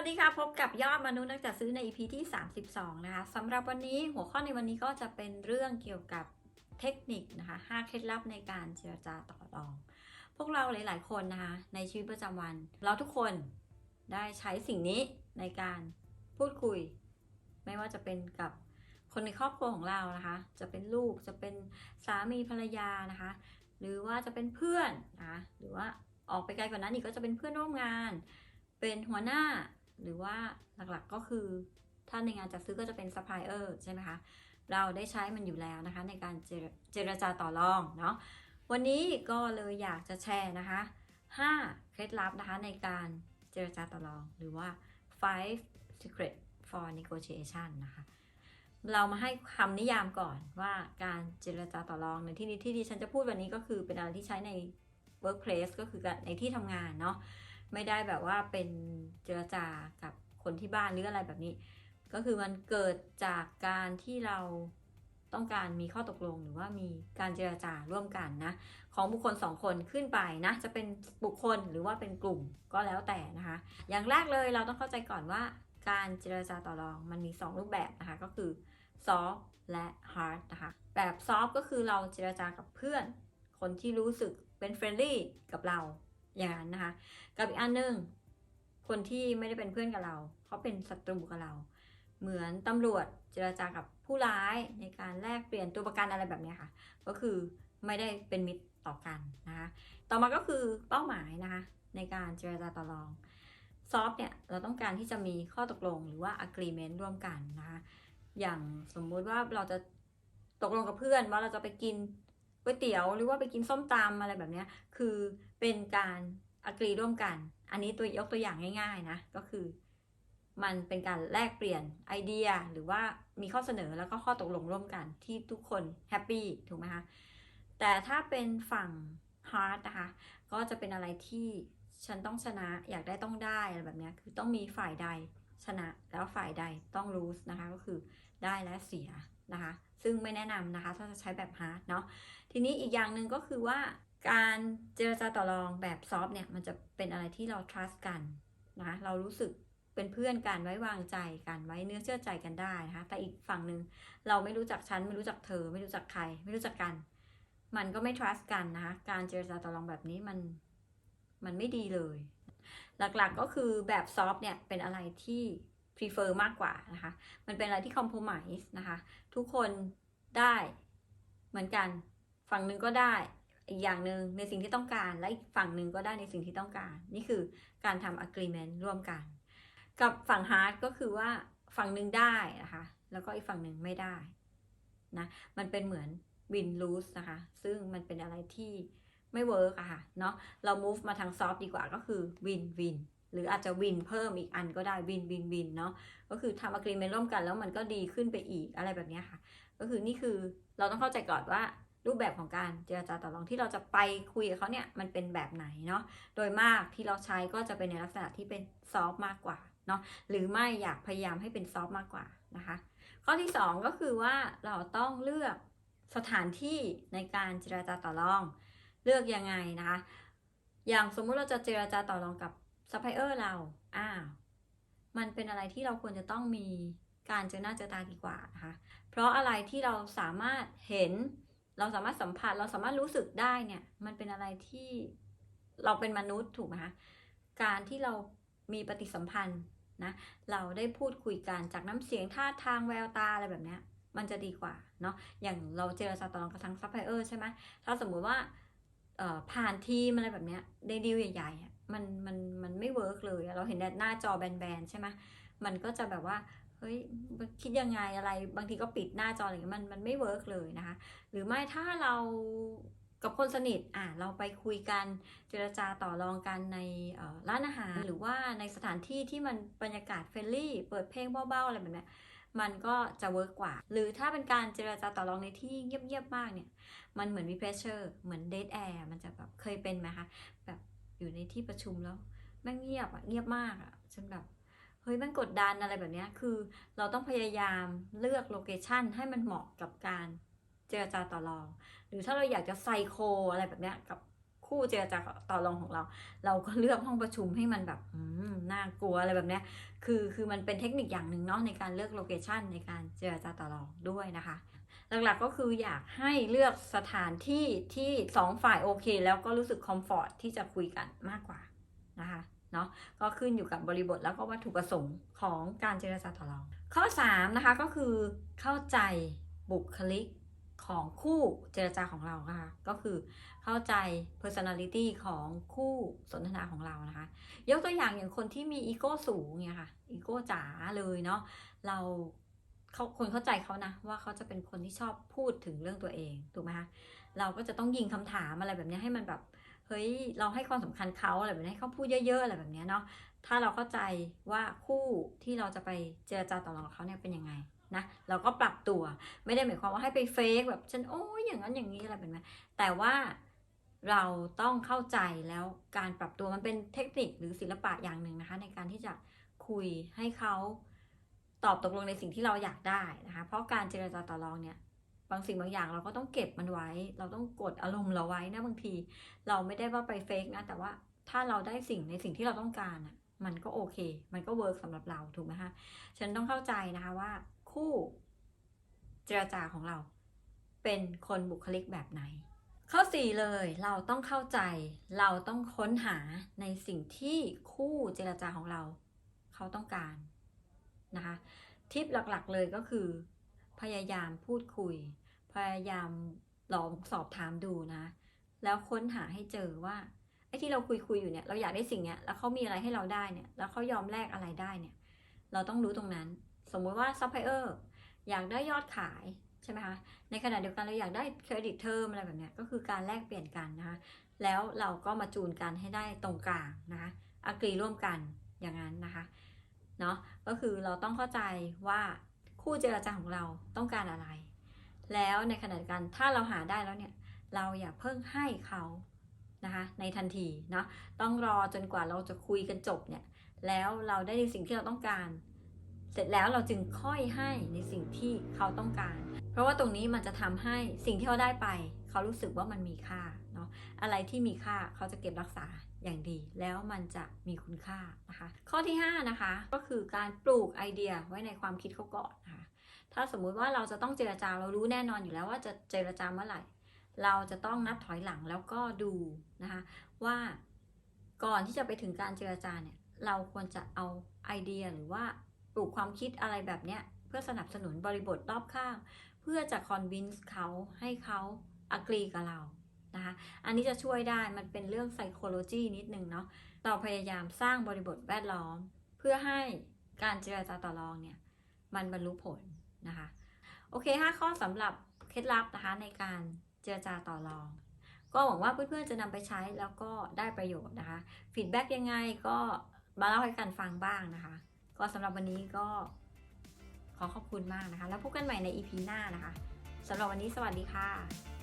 วัสดีค่ะ พบกับยอดมนุษย์นักจัดซื้อใน EP ที่ 32 นะคะสำหรับวันนี้หัวข้อในวันนี้ก็จะเป็นเรื่องเกี่ยวกับเทคนิคนะคะ5เคล็ดลับในการเจรจาต่อรอง พวกเราหลาย ๆ คนนะคะในชีวิตประจำวัน เราทุกคนได้ใช้สิ่งนี้ในการพูดคุย ไม่ว่าจะเป็นกับคนในครอบครัวของเรานะคะ จะเป็นลูกจะเป็นสามีภรรยานะคะ หรือว่าจะเป็นเพื่อนนะคะหรือว่าออกไปไกลกว่านั้นอีกก็จะเป็นเพื่อนร่วมงาน เป็นหัวหน้า หรือว่าหลักๆก็คือถ้าในงานจัดซื้อก็จะเป็นซัพพลายเออร์ใช่ไหมคะ เราได้ใช้มันอยู่แล้วนะคะ ในการเจรเจรจาต่อรองเนาะ วันนี้ก็เลยอยากจะแชร์นะคะ 5 เคล็ดลับนะคะในการเจรจาต่อรอง หรือว่า five secret for negotiation นะคะ เรามาให้คำนิยามก่อนว่าการเจรจาต่อรองในที่นี้ที่ดิฉันจะพูดวันนี้ก็คือเป็นอะไรที่ใช้ใน workplace ก็คือในที่ทำงานเนาะ ไม่ได้แบบว่าเป็นเจรจากับคนที่บ้านหรืออะไรแบบนี้ ก็คือมันเกิดจากการที่เราต้องการมีข้อตกลงหรือว่ามีการเจรจาร่วมกันนะ ของบุคคลสองคนขึ้นไปนะ จะเป็นบุคคลหรือว่าเป็นกลุ่มก็แล้วแต่นะคะ อย่างแรกเลยเราต้องเข้าใจก่อนว่าการเจรจาต่อรองมันมี 2 รูปแบบนะคะ ก็คือ soft และ hard นะคะ แบบ soft ก็คือเราเจรจากับเพื่อน คนที่รู้สึกเป็น friendly กับเรา อย่างนั้นนะคะ กับอีกอันหนึ่งคนที่ไม่ได้เป็นเพื่อนกับเรา เขาเป็นศัตรูกับเรา เหมือนตำรวจเจรจากับผู้ร้ายในการแลกเปลี่ยนตัวประกันอะไรแบบนี้ค่ะ ก็คือไม่ได้เป็นมิตรต่อกันนะคะ ต่อมาก็คือเป้าหมายนะคะในการเจรจาต่อรองซอฟเนี่ยเราต้องการที่จะมีข้อตกลงหรือว่า agreement ร่วมกันนะคะอย่างสมมุติว่าเราจะตกลงกับเพื่อนว่าเราจะไปกินก๋วยเตี๋ยวหรือว่าไปกินส้มตำอะไรแบบนี้คือ เป็นการอกรีร่วมกัน อันนี้ตัวยกตัวอย่างง่ายๆนะก็คือ มันเป็นการแลกเปลี่ยนไอเดียหรือว่ามีข้อเสนอแล้วก็ข้อตกลงร่วมกันที่ทุกคนแฮปปี้ถูกไหมคะแต่ถ้าเป็นฝั่ง hard นะคะก็จะเป็นอะไรที่ฉันต้องชนะอยากได้ต้องได้อะไรแบบนี้คือต้องมีฝ่ายใดชนะ แล้วฝ่ายใดต้อง lose นะคะก็คือได้และเสียนะคะ ซึ่งไม่แนะนำนะคะ ถ้าจะใช้แบบ hard เนาะทีนี้อีกอย่างหนึ่งก็คือว่า การเจรจาต่อรองแบบซอฟเนี่ยมันจะเป็นอะไรที่เรา trust กันนะเรารู้สึกเป็นเพื่อนกันไว้วางใจกันไว้เนื้อเชื่อใจกันได้นะคะแต่อีกฝั่งหนึ่งเราไม่รู้จักฉันไม่รู้จักเธอ ไม่รู้จักใคร ไม่รู้จักกัน มันก็ไม่ trust กันนะคะการเจรจาต่อรองแบบนี้มันมันไม่ดีเลย หลักๆก็คือแบบซอฟเนี่ยเป็นอะไรที่ prefer มากกว่านะคะมันเป็นอะไรที่ compromise นะคะทุกคนได้เหมือนกันฝั่งหนึ่งก็ได้ อีกอย่างหนึ่งในสิ่งที่ต้องการ และอีกฝั่งหนึ่งก็ได้ในสิ่งที่ต้องการ นี่คือการทำ agreement ร่วมกัน กับฝั่ง hard ก็คือว่าฝั่งหนึ่งได้นะคะแล้วก็อีกฝั่งหนึ่งไม่ได้นะมันเป็นเหมือน win lose นะคะ ซึ่งมันเป็นอะไรที่ไม่เวิร์กอะค่ะเนาะเรา move มาทาง soft ดีกว่าก็คือ win win หรืออาจจะ win เพิ่มอีกอันก็ได้ win win win เนาะก็คือทำ agreement ร่วมกันแล้วมันก็ดีขึ้นไปอีกอะไรแบบนี้ค่ะ ก็คือนี่คือเราต้องเข้าใจก่อนว่า รูปแบบของการเจรจาต่อรองที่เราจะไปคุยกับเขาเนี่ยมันเป็นแบบไหนเนาะโดยมากที่เราใช้ก็จะเป็นในลักษณะที่เป็นซอฟมากกว่าเนาะหรือไม่อยากพยายามให้เป็นซอฟมากกว่านะคะ ข้อที่ 2 ก็คือว่าเราต้องเลือกสถานที่ในการเจรจาต่อรอง เลือกยังไงนะคะ อย่างสมมุติเราจะเจรจาต่อรองกับซัพพลายเออร์เราอ้าวมันเป็นอะไรที่เราควรจะต้องมีการเจอหน้าเจอตาดีกว่านะคะ เพราะอะไรที่เราสามารถเห็น เราสามารถสัมผัสเราสามารถรู้สึกได้เนี่ย มันเป็นอะไรที่เราเป็นมนุษย์ถูกไหมคะการที่เรามีปฏิสัมพันธ์นะเราได้พูดคุยกันจากน้ำเสียงท่าทางแววตาอะไรแบบเนี้ยมันจะดีกว่าเนาะอย่างเราเจรจาต่อรองกับทางซัพพลายเออร์ใช่ไหมถ้าสมมุติว่าผ่านทีมอะไรแบบเนี้ยในดีลใหญ่ๆมันมันมันไม่เวิร์กเลยเราเห็นแต่หน้าจอแบนๆใช่ไหมมันก็จะแบบว่า เฮ้ยคิดยังไงอะไร บางทีก็ปิดหน้าจออะไรเงี้ยมันมันไม่เวิร์กเลยนะคะ หรือไม่ถ้าเรากับคนสนิทอะเราไปคุยกันเจรจาต่อรองกันในร้านอาหาร หรือว่าในสถานที่ที่มันบรรยากาศเฟรนลี่ เปิดเพลงเบาๆอะไรแบบนี้มันก็จะเวิร์กกว่า หรือถ้าเป็นการเจรจาต่อรองในที่เงียบๆมากเนี่ย มันเหมือนมีเพรสเชอร์เหมือนเดทแอร์มันจะแบบเคยเป็นไหมคะ แบบอยู่ในที่ประชุมแล้วแม่งเงียบอะเงียบมากอะจนแบบ ฮ้ยมันกดดันอะไรแบบนี้คือเราต้องพยายามเลือกโลเคชันให้มันเหมาะกับการเจรจาต่อรอง หรือถ้าเราอยากจะไซโคอะไรแบบนี้กับคู่เจรจาต่อรองของเรา เราก็เลือกห้องประชุมให้มันแบบอืมน่ากลัวอะไรแบบนี้คือคือมันเป็นเทคนิคอย่างหนึ่งเนาะในการเลือกโลเคชันในการเจรจาต่อรองด้วยนะคะ หลักๆก็คืออยากให้เลือกสถานที่ที่สองฝ่ายโอเค แล้วก็รู้สึกคอมฟอร์ตที่จะคุยกันมากกว่านะคะ เนาะก็ขึ้นอยู่กับบริบทแล้วก็วัตถุประสงค์ของการเจรจาต่อรองข้อ3นะคะก็คือเข้าใจบุคลิกของคู่เจรจาของเรานะคะก็คือเข้าใจ personality ของคู่สนทนาของเรานะคะ ยกตัวอย่างอย่างคนที่มีอีโก้สูงเนี่ยค่ะอีโก้จ๋าเลยเนาะเราเขาคนเข้าใจเขานะว่าเขาจะเป็นคนที่ชอบพูดถึงเรื่องตัวเองถูกไหมคะเราก็จะต้องยิงคำถามอะไรแบบนี้ให้มันแบบ เฮ้ยเราให้ความสำคัญเขาอะไรแบบนี้ให้เขาพูดเยอะๆอะไรแบบนี้เนาะถ้าเราเข้าใจว่าคู่ที่เราจะไปเจรจาต่อรองเขาเนี่ยเป็นยังไงนะเราก็ปรับตัวไม่ได้หมายความว่าให้ไปเฟกแบบฉันโอ้ยอย่างนั้นอย่างนี้อะไรแบบนี้แต่ว่าเราต้องเข้าใจแล้วการปรับตัวมันเป็นเทคนิคหรือศิลปะอย่างหนึ่งนะคะ ในการที่จะคุยให้เขาตอบตกลงในสิ่งที่เราอยากได้นะคะ เพราะการเจรจาต่อรองเนี่ย บางสิ่งบางอย่างเราก็ต้องเก็บมันไว้ เราต้องกดอารมณ์เราไว้นะบางที เราไม่ได้ว่าไปเฟกนะ แต่ว่าถ้าเราได้สิ่งในสิ่งที่เราต้องการอะ มันก็โอเค มันก็เวิร์กสำหรับเราถูกไหมคะฉันต้องเข้าใจนะคะว่า คู่เจรจาของเรา เป็นคนบุคลิกแบบไหน ข้อ4เลยเราต้องเข้าใจ เราต้องค้นหาในสิ่งที่คู่เจรจาของเรา เขาต้องการนะคะทิปหลักๆเลยก็คือ พยายามพูดคุย พยายามลองสอบถามดูนะ แล้วค้นหาให้เจอว่าไอ้ที่เราคุยคุยอยู่เนี่ยเราอยากได้สิ่งเนี้ยแล้วเขามีอะไรให้เราได้เนี่ยแล้วเขายอมแลกอะไรได้เนี่ย เราต้องรู้ตรงนั้น สมมุติว่าซัพพลายเออร์อยากได้ยอดขายใช่ไหมคะในขณะเดียวกันเราอยากได้เครดิตเทอมอะไรแบบเนี้ยก็คือการแลกเปลี่ยนกันนะคะแล้วเราก็มาจูนกันให้ได้ตรงกลางนะคะอักรีร่วมกันอย่างนั้นนะคะเนาะก็คือเราต้องเข้าใจว่า คู่เจรจาของเราต้องการอะไร แล้วในขณะเดียวกันถ้าเราหาได้แล้วเนี่ยเราอย่าเพิ่งให้เขานะคะในทันทีเนาะต้องรอจนกว่าเราจะคุยกันจบเนี่ยแล้วเราได้ในสิ่งที่เราต้องการ เสร็จแล้วเราจึงค่อยให้ในสิ่งที่เขาต้องการ เพราะว่าตรงนี้มันจะทำให้สิ่งที่เขาได้ไป เขารู้สึกว่ามันมีค่าเนาะอะไรที่มีค่าเขาจะเก็บรักษาอย่างดี แล้วมันจะมีคุณค่านะคะ ข้อที่ 5 นะคะ ก็คือการปลูกไอเดียไว้ในความคิดเขาก่อนนะคะถ้าสมมุติว่าเราจะต้องเจรจาเรารู้แน่นอนอยู่แล้วว่าจะเจรจาเมื่อไหร่ เราจะต้องนับถอยหลังแล้วก็ดูนะคะว่าก่อนที่จะไปถึงการเจรจาเนี่ยเราควรจะเอาไอเดียหรือว่า ลูกความคิดอะไรแบบเนี้ยเพื่อสนับสนุนบริบทรอบข้าง เพื่อจะคอนวินส์เขาให้เขาอักรีกับเรานะคะอันนี้จะช่วยได้มันเป็นเรื่อง psychology นิดนึงเนาะเราพยายามสร้างบริบทแวดล้อม เพื่อให้การเจรจาต่อรองเนี่ยมันบรรลุผลนะคะโอเค 5 ข้อสำหรับเคล็ดลับนะคะในการเจรจาต่อรอง ก็หวังว่าเพื่อนๆจะนำไปใช้แล้วก็ได้ประโยชน์นะคะฟีดแบ็กยังไงก็มาเล่าให้กันฟังบ้างนะคะ ก็สำหรับวันนี้ก็ขอขอบคุณมากนะคะ แล้วพบกันใหม่ใน EP หน้านะคะสำหรับวันนี้สวัสดีค่ะ